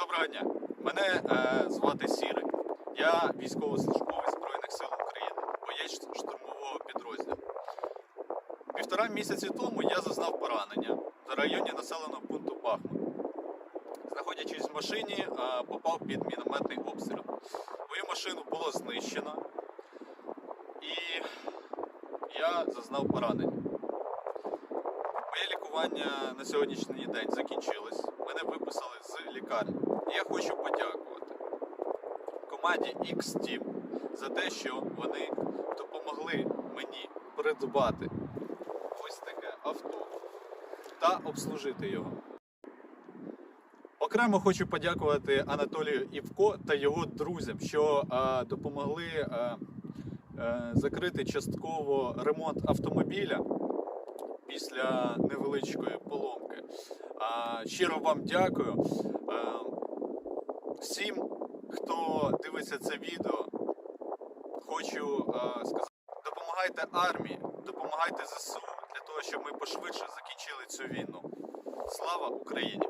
Доброго дня. Мене е, звати Сірий. Я військовослужбовець Збройних сил України, боєць штурмового підрозділу. Півтора місяці тому я зазнав поранення в районі населеного пункту Бахмут. Знаходячись в машині, е, попав під мінометний обстріл. Мою машину було знищено, і я зазнав поранення. Моє лікування на сьогоднішній день закінчилось. Мене виписали з лікарні. Я хочу подякувати команді X-Team за те, що вони допомогли мені придбати ось таке авто та обслужити його. Окремо хочу подякувати Анатолію Івко та його друзям, що е, допомогли е, е, закрити частково ремонт автомобіля після невеличкої поломки. А, щиро вам дякую. А, всім, хто дивиться це відео, хочу е, сказати, допомагайте армії, допомагайте ЗСУ для того, щоб ми пошвидше закінчили цю війну. Слава Україні!